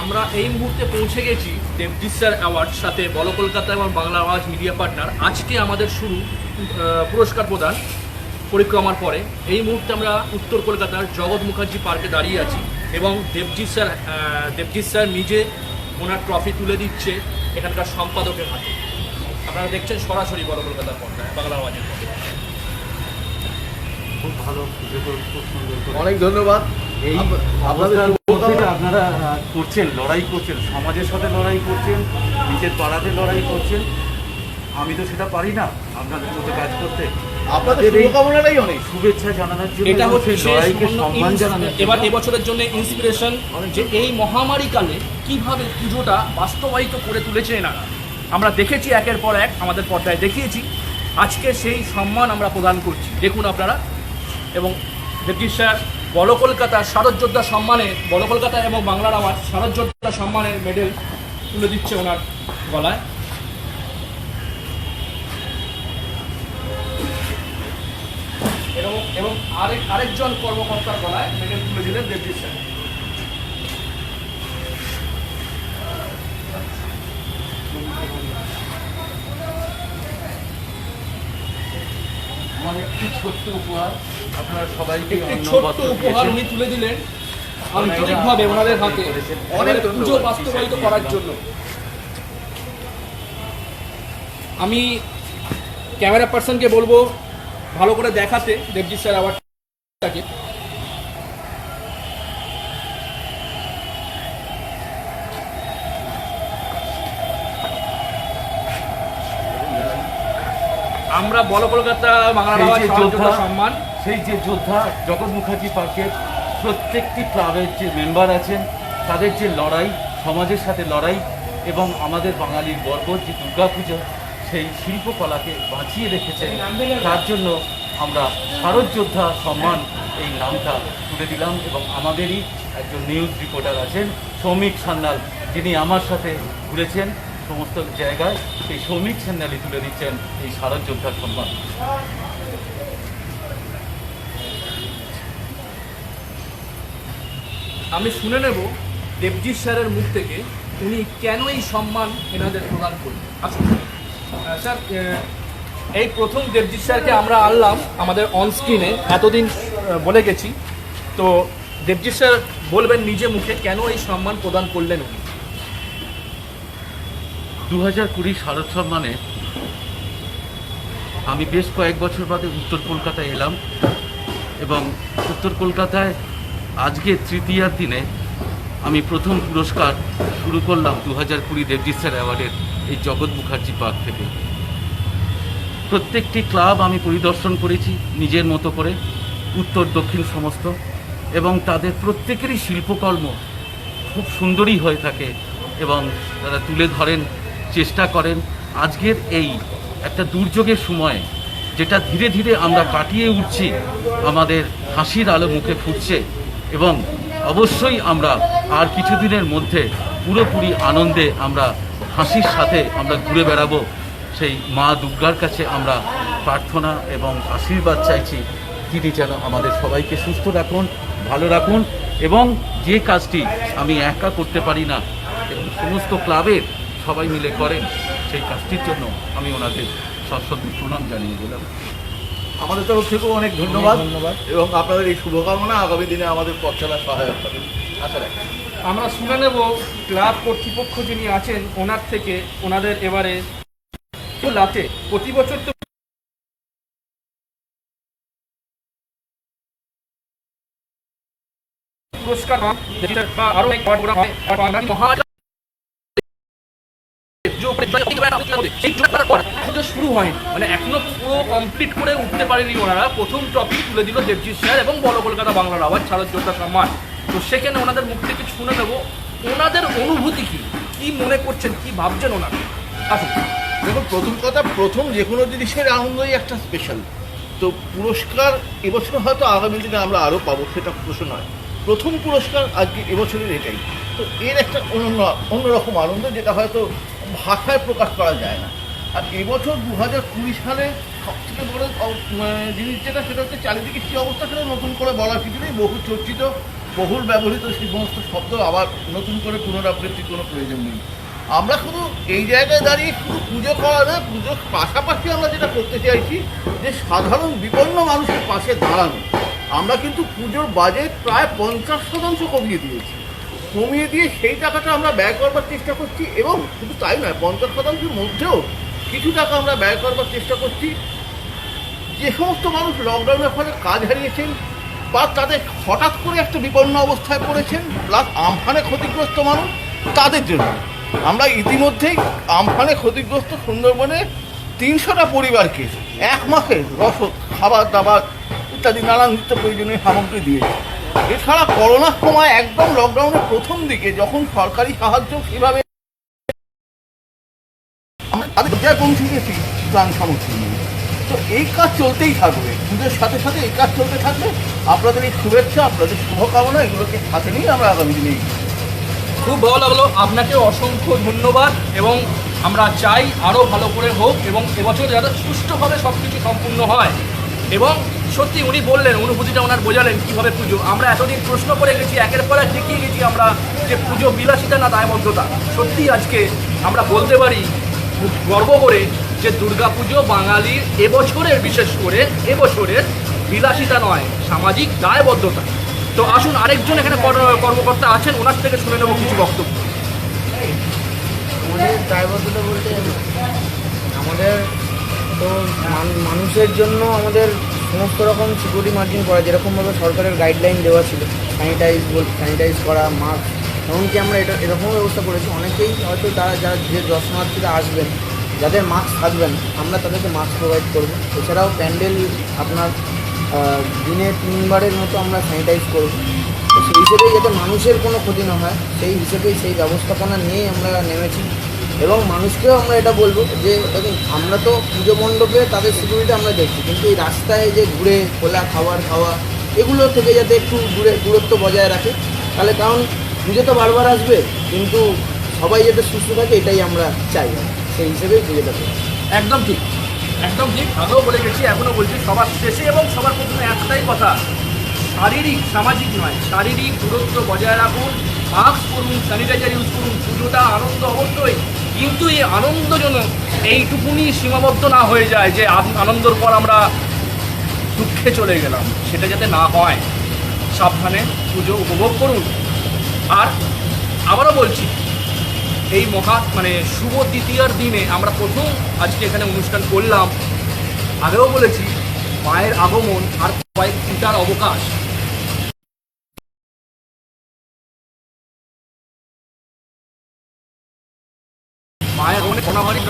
আমরা এই মুহূর্তে পৌঁছে গেছি দেবজিৎ স্যার অ্যাওয়ার্ড সাথে বল কলকাতা এবং বাংলা আওয়াজ মিডিয়া পার্টনার আজকে আমাদের শুরু পুরস্কার প্রদান পরিক্রমার পরে। এই মুহূর্তে আমরা উত্তর কলকাতার জগৎ মুখার্জি পার্কে দাঁড়িয়ে আছি এবং দেবজিৎ স্যার দেবজিৎ স্যার নিজে ওনার ট্রফি তুলে দিচ্ছে এখানকার সম্পাদকের হাতে। আপনারা দেখছেন সরাসরি বড় কলকাতার পর্দায় বাংলা আওয়াজের পর্দায়। খুব ভালো অনেক ধন্যবাদ। এই মধ্যে আপনারা করছেন লড়াই করছেন সমাজের সাথে লড়াই করছেন নিজের পাড়াতে লড়াই করছেন। আমি তো সেটা পারি না আপনাদের মধ্যে কাজ করতে। আপনাদের এই শুভকামনাটাই অনেক। শুভেচ্ছা জানানোর জন্য এটা হচ্ছে লড়াইকে সম্মান ins- এবার এবছরের জন্য ইন্সপিরেশন যে এই মহামারী কালে কীভাবে পুজোটা বাস্তবায়িত করে তুলেছে এনারা। আমরা দেখেছি একের পর এক আমাদের পর্দায় দেখিয়েছি। আজকে সেই সম্মান আমরা প্রদান করছি। দেখুন আপনারা। এবং দেবজিৎ স্যার বল কলকাতা শারদযোদ্ধা সম্মানে বল কলকাতা এবং বাংলার আমার শারদযোদ্ধা সম্মানের মেডেল তুলে দিচ্ছে ওনার গলায়। এবং আরেক, আরেকজন কর্মকর্তার গলায় মেডেল তুলে দিলেন দেবজিৎ আমার একটি ছোট্ট উপহার আপনারা সবাইকে একটি ছোট্ট উপহার উনি তুলে দিলেন আন্তরিকভাবে ওনাদের হাতে অনেক অনেক পুজো বাস্তবায়িত করার জন্য। আমি ক্যামেরা পার্সনকে বলব ভালো করে দেখাতে দেবজিৎ স্যার অ্যাওয়ার্ডটাকে আমরা বল কলকাতা বাংলা যোদ্ধা- সম্মান। সেই যে যোদ্ধা জগৎ মুখার্জি পার্কের প্রত্যেকটি ক্লাবের যে মেম্বার আছেন তাদের যে লড়াই সমাজের সাথে লড়াই এবং আমাদের বাঙালির গর্ব যে দুর্গাপুজো সেই শিল্পকলাকে বাঁচিয়ে রেখেছেন তার জন্য আমরা ভারত যোদ্ধা সম্মান এই নামটা তুলে দিলাম এবং আমাদেরই একজন নিউজ রিপোর্টার আছেন সৌমিক সান্যাল যিনি আমার সাথে ঘুরেছেন। সমস্ত জায়গায় সেই সৌমিক সান্যালই তুলে দিচ্ছেন এই ভারত যোদ্ধার সম্মান। আমি শুনে নেব দেবজিৎ স্যারের মুখ থেকে উনি কেন এই সম্মান এনাদের প্রদান করলেন। আহ, স্যার এই প্রথম দেবজিৎ স্যারকে আমরা আনলাম আমাদের অন স্ক্রিনে এতদিন বলে গেছি। তো দেবজিৎ স্যার বলবেন নিজে মুখে কেন এই সম্মান প্রদান করলেন উনি? দু হাজার কুড়ি শারদ সম্মানে আমি বেশ কয়েক বছর বাদে উত্তর কলকাতায় এলাম এবং উত্তর কলকাতায় আজকে তৃতীয়ার দিনে আমি প্রথম পুরস্কার শুরু করলাম দু হাজার কুড়ি দেবজিৎ স্যার অ্যাওয়ার্ডের এই জগৎ মুখার্জি পার্ক থেকে। প্রত্যেকটি ক্লাব আমি পরিদর্শন করেছি নিজের মতো করে, উত্তর, দক্ষিণ সমস্ত, এবং তাদের প্রত্যেকেরই শিল্পকর্ম খুব সুন্দরই হয়ে থাকে এবং তারা তুলে ধরেন চেষ্টা করেন। আজকের এই একটা দুর্যোগের সময় যেটা ধীরে ধীরে আমরা কাটিয়ে উঠছি, আমাদের হাসির আলো মুখে ফুটছে এবং অবশ্যই আমরা আর কিছুদিনের মধ্যে পুরোপুরি আনন্দে আমরা হাসির সাথে আমরা ঘুরে বেড়াবো। সেই মা দুর্গার কাছে আমরা প্রার্থনা এবং আশীর্বাদ চাইছি। তিনি যেন আমাদের সবাইকে সুস্থ রাখুন, ভালো রাখুন এবং যে কাজটি আমি একা করতে পারি না, এবং সমস্ত ক্লাবের সবাই মিলে করেন সেই কাজটির জন্য আমি ওনাদের সশ্রদ্ধ প্রণাম জানিয়ে দিলাম। আমাদের তরফ থেকেও অনেক ধন্যবাদ ধন্যবাদ। এবং আপনাদের এই শুভকামনা আগামী দিনে আমাদের পথ চলার সহায়ক হবে। আশা রাখি। আমরা শুনে নেব ক্লাব কর্তৃপক্ষ যিনি আছেন ওনার থেকে ওনাদের এবারে লাতে প্রতি বছর তো পুরস্কার বা আরও অনেক award গুলো হয়, আর বাঙালি মহারাজ যে উপরে শুরু হয়নি। মানে এখনও পুরো কমপ্লিট করে উঠতে পারেনি ওনারা। প্রথম ট্রফি তুলে দিল দেবজিৎ স্যার এবং বড় কলকাতা বাংলার আওয়াজ শারদ যোদ্ধা সম্মান। তো সেখানে ওনাদের মুখ থেকে শুনে নেব ওনাদের অনুভূতি কি? কি মনে করছেন কি ভাবছেন ওনারা? আসুন। দেখুন প্রথম কথা প্রথম যে কোনো জিনিসের আনন্দই একটা স্পেশাল তো পুরস্কার এবছর হয়তো আগামী দিনে আমরা আরও পাবো সেটা প্রশ্ন নয়। প্রথম পুরস্কার আজকে এবছরের এটাই। তো এর একটা অন্য অন্যরকম আনন্দ যেটা হয়তো ভাষায় প্রকাশ করা যায় না। আর এবছর দু হাজার কুড়ি সালে সবথেকে বড় মানে জিনিস যেটা, সেটা হচ্ছে চারিদিকে কী অবস্থা সেটা নতুন করে বলার কিছু নেই। বহু চর্চিত, বহুল ব্যবহৃত সেই সমস্ত শব্দ আবার নতুন করে পুনরাবৃত্তির কোনো প্রয়োজন নেই। আমরা শুধু এই জায়গায় দাঁড়িয়ে শুধু পুজো করা না পুজোর পাশাপাশি আমরা যেটা করতে চাইছি, যে সাধারণ বিপন্ন মানুষের পাশে দাঁড়ানো। আমরা কিন্তু পুজোর বাজেট প্রায় পঞ্চাশ শতাংশ কমিয়ে দিয়েছি। কমিয়ে দিয়ে সেই টাকাটা আমরা ব্যয় করবার চেষ্টা করছি এবং শুধু তাই নয়, পঞ্চাশ শতাংশের মধ্যেও কিছু টাকা আমরা ব্যয় করবার চেষ্টা করছি। যে সমস্ত মানুষ লকডাউনের ফলে কাজ হারিয়েছেন বা তাদের হঠাৎ করে একটা বিপন্ন অবস্থায় পড়েছেন প্লাস আমফানে ক্ষতিগ্রস্ত মানুষ, তাদের জন্য। আমরা ইতিমধ্যেই আমফানে ক্ষতিগ্রস্ত সুন্দরবনে তিনশোটা পরিবারকে এক মাসের রসদ খাবার দাবার ইত্যাদি নানান নিত্য প্রয়োজনীয় সামগ্রী দিয়েছি। এছাড়া করোনার সময় একদম লকডাউনের প্রথম দিকে যখন সরকারি সাহায্য সেভাবে তো এই কাজ চলতেই থাকবে। পুজোর সাথে সাথে এই কাজ চলতে থাকবে। আপনাদের এই শুভেচ্ছা, আপনাদের শুভকামনা, এগুলোকে সাথে নিয়ে আমরা আগামী দিনে খুব ভালো লাগল। আপনাকে অসংখ্য ধন্যবাদ এবং আমরা চাই আরও ভালো করে হোক এবং এবছর যাতে সুষ্ঠুভাবে সব কিছু সম্পূর্ণ হয়। এবং সত্যি উনি বললেন, অনুভূতিটা ওনার বোঝালেন কীভাবে পুজো। আমরা এতদিন প্রশ্ন করে গেছি, একের পর এক দেখিয়ে গেছি আমরা যে পুজো বিলাসিতা না দায়বদ্ধতা। সত্যি আজকে আমরা বলতে পারি গর্ব করে যে দুর্গাপুজো বাঙালির এবছরের, বিশেষ করে এবছরের বিলাসিতা নয়, সামাজিক দায়বদ্ধতা। তো আসুন, আরেকজন এখানে কর- কর্মকর্তা আছেন, ওনার থেকে শুনে নেব কিছু বক্তব্য। আমাদের তো মানুষের জন্য আমাদের সমস্ত রকম সিকিউরিটি মার্জিন করা, যেরকমভাবে সরকারের গাইডলাইন দেওয়া ছিল স্যানিটাইজ বল স্যানিটাইজ করা মাস্ক এমনকি আমরা এটা এরকম ব্যবস্থা করেছি। অনেকেই হয়তো তারা যারা যে দর্শনার্থীরা আসবেন, যাদের মাস্ক থাকবেন আমরা তাদেরকে মাস্ক প্রোভাইড করব। এছাড়াও প্যান্ডেল আপনার দিনে তিনবারের মতো আমরা স্যানিটাইজ করব। তো সেই হিসেবে যাতে মানুষের কোনো ক্ষতি না হয়, সেই হিসেবেই সেই ব্যবস্থাপনা নিয়েই আমরা নেমেছি। এবং মানুষকেও আমরা এটা বলব যে, দেখুন, আমরা তো পুজো মণ্ডপে তাদের সিকিউরিটি আমরা দেখছি, কিন্তু এই রাস্তায় যে ঘুরে খোলা খাবার খাওয়া, এগুলো থেকে যাতে একটু দূরে, দূরত্ব বজায় রাখে, তাহলে কারণ পুজো তো বারবার আসবে, কিন্তু সবাই যাতে সুস্থ থাকে, এটাই আমরা চাই, সেই হিসেবেই পুজোটা একদম ঠিক একদম ঠিক, আগেও বলে গেছি এখনও বলছি, সবার শেষে এবং সবার প্রথমে একটাই কথা, শারীরিক, সামাজিক নয়, শারীরিক দূরত্ব বজায় রাখুন, মাস্ক করুন স্যানিটাইজার ইউজ করুন, পুজোটা আনন্দ অবশ্যই। কিন্তু এই আনন্দ যেন এইটুকুনি সীমাবদ্ধ না হয়ে যায় যে আন- আনন্দর পর আমরা দুঃখে চলে গেলাম, সেটা যাতে না হয়। সাবধানে পুজো উপভোগ করুন। আর আবারও বলছি, এই মহা মানে শুভ দ্বিতীয়ার দিনে আমরা প্রথম আজকে এখানে অনুষ্ঠান করলাম। আগেও বলেছি, মায়ের আগমন আর কয়েক ঘণ্টার অবকাশ। কোনাবাড়ি